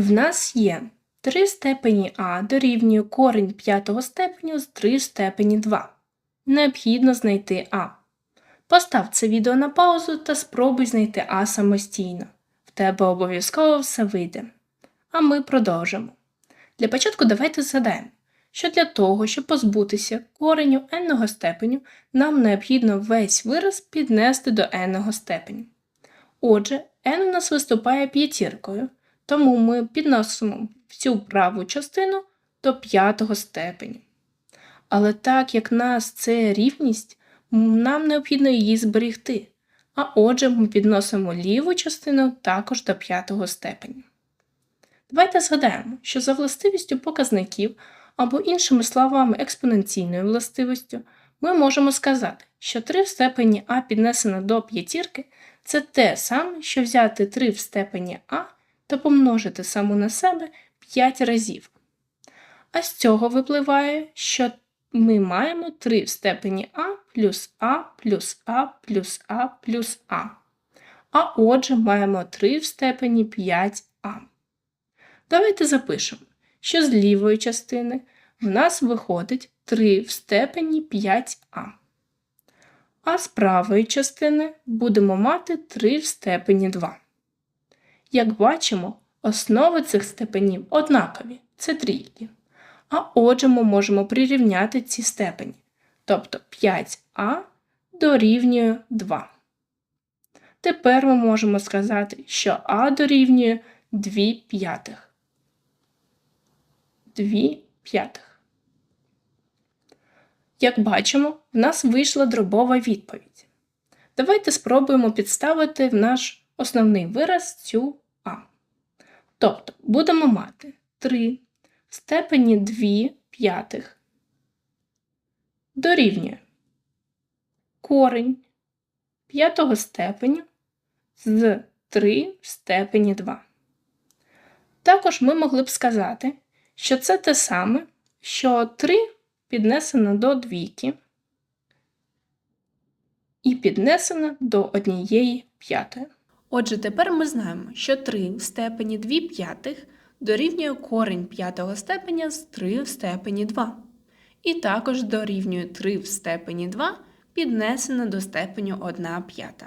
В нас є 3 степені а дорівнює корінь п'ятого степеню з 3 в степені 2. Необхідно знайти а. Постав це відео на паузу та спробуй знайти а самостійно. В тебе обов'язково все вийде. А ми продовжимо. Для початку давайте згадаємо, що для того, щоб позбутися кореню n степеню, нам необхідно весь вираз піднести до n степеню. Отже, n у нас виступає п'ятіркою, тому ми підносимо всю праву частину до п'ятого степеню. Але так як нас це рівність, нам необхідно її зберегти. А отже, ми підносимо ліву частину також до п'ятого степеню. Давайте згадаємо, що за властивістю показників або іншими словами експоненційною властивістю, ми можемо сказати, що 3 в степені а піднесено до п'ятірки це те саме, що взяти 3 в степені а та помножити саму на себе 5 разів. А з цього випливає, що ми маємо 3 в степені а плюс а плюс а плюс а плюс а. А отже, маємо 3 в степені 5а. Давайте запишемо, що з лівої частини в нас виходить 3 в степені 5а. А з правої частини будемо мати 3 в степені 2. Як бачимо, основи цих степенів однакові це трійки. А отже, ми можемо прирівняти ці степені. Тобто 5а дорівнює 2. Тепер ми можемо сказати, що а дорівнює 2 п'ятих. 2 п'ятих. Як бачимо, в нас вийшла дробова відповідь. Давайте спробуємо підставити в наш основний вираз цю а. Тобто будемо мати 3 в степені 2 п'ятих дорівнює корень п'ятого степеню з 3 в степені 2. Також ми могли б сказати, що це те саме, що 3 піднесено до двійки і піднесено до однієї п'ятої. Отже, тепер ми знаємо, що 3 в степені 2 п'ятих дорівнює корінь п'ятого степеня з 3 в степені 2. І також дорівнює 3 в степені 2 піднесено до степеню 1 п'ята.